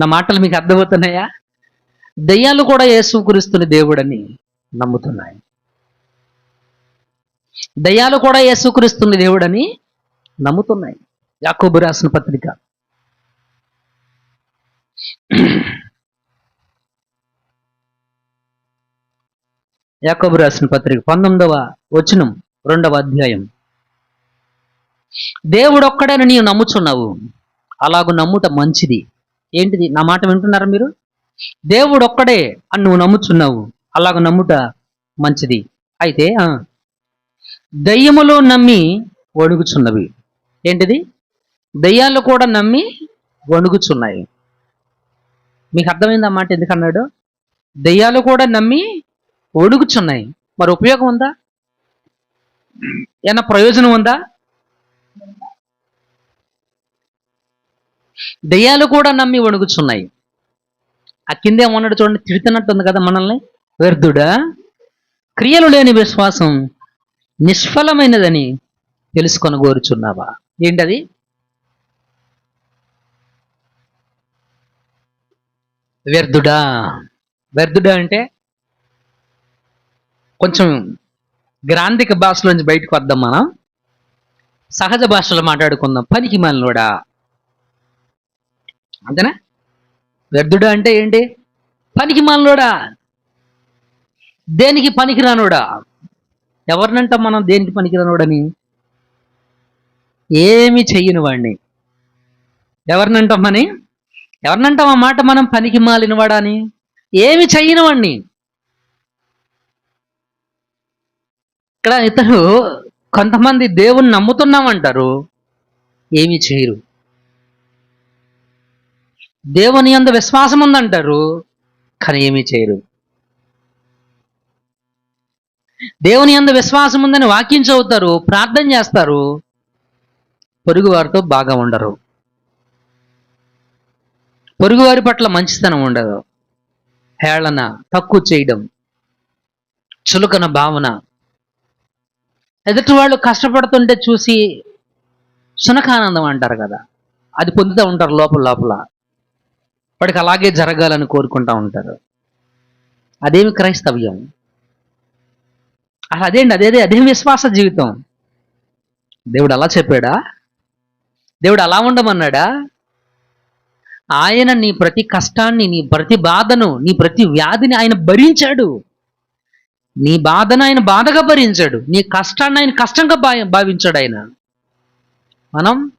నా మాటలు మీకు అర్థమవుతున్నాయా? దయ్యాలు కూడా యేసుక్రీస్తుని దేవుడని నమ్ముతున్నాయి. దయ్యాలు కూడా యేసుక్రీస్తుని దేవుడని నమ్ముతున్నాయి. యాకోబు రాసిన పత్రిక. యాకోబు రాసిన పత్రిక పంతొమ్మిదవ వచనం రెండవ అధ్యాయం. దేవుడు ఒక్కడని నీవు నమ్ముచున్నావు. అలాగ నమ్ముట మంచిది. ఏంటిది? నా మాట వింటున్నారా మీరు? దేవుడు ఒక్కడే అని నువ్వు నమ్ముచున్నావు. అలాగ నమ్ముట మంచిది. అయితే దయ్యములో నమ్మి వణుకుచున్నవి. ఏంటిది? దయ్యాలు కూడా నమ్మి వణుకుచున్నాయి. మీకు అర్థమైంది మాట ఎందుకన్నాడు దయ్యాలు కూడా నమ్మి వణుకుచున్నాయి. మరి ఉపయోగం ఉందా? ఏమైనా ప్రయోజనం ఉందా? దయ్యాలు కూడా నమ్మి వణుకుచున్నాయి. ఆ కింద ఏమన్నాడు చూడండి తిడుతున్నట్టుంది కదా మనల్ని. వ్యర్థుడా క్రియలు లేని విశ్వాసం నిష్ఫలమైనదని తెలుసుకొని కోరుచున్నావా ఏంటది? వ్యర్థుడా వ్యర్థుడా అంటే కొంచెం గ్రాంధిక భాషలోంచి బయటకు వద్దాం మనం. సహజ భాషలో మాట్లాడుకుందాం. పనికి మనలోడా? అంతేనా? వ్యర్థుడు అంటే ఏంటి? పనికి మనలోడా దేనికి పనికిరానోడా ఎవరినంట మనం దేనికి పనికిరానోడని ఏమి చెయ్యని వాడిని ఎవరినంటాం మని ఎవరినంటాం ఆ మాట మనం పనికి మాలిన వాడా అని ఏమి చెయ్యని వాడిని ఇక్కడ ఇతను కొంతమంది దేవుణ్ణి నమ్ముతున్నామంటారు. ఏమి చేయరు. దేవుని అందు విశ్వాసం ఉందంటారు కానీ ఏమీ చేయరు. దేవుని అందు విశ్వాసం ఉందని వాక్యం చదువుతారు ప్రార్థన చేస్తారు పొరుగువారితో బాగా ఉండరు. పొరుగువారి పట్ల మంచితనం ఉండదు. హేళన తక్కువ చేయడం చులకన భావన. ఎదుటి వాళ్ళు కష్టపడుతుంటే చూసి సునకానందం అంటారు కదా అది పొందుతూ ఉంటారు లోపల లోపల. వాడికి అలాగే జరగాలని కోరుకుంటా ఉంటారు. అదేమి క్రైస్తవ్యం? అసలు అదేంటి అదేదే అదేం విశ్వాస జీవితం. దేవుడు అలా చెప్పాడా? దేవుడు అలా ఉండమన్నాడా? ఆయన నీ ప్రతి కష్టాన్ని నీ ప్రతి బాధను నీ ప్రతి వ్యాధిని ఆయన భరించాడు. నీ బాధను ఆయన బాధగా భరించాడు. నీ కష్టాన్ని ఆయన కష్టంగా భావించాడు ఆయన. మనం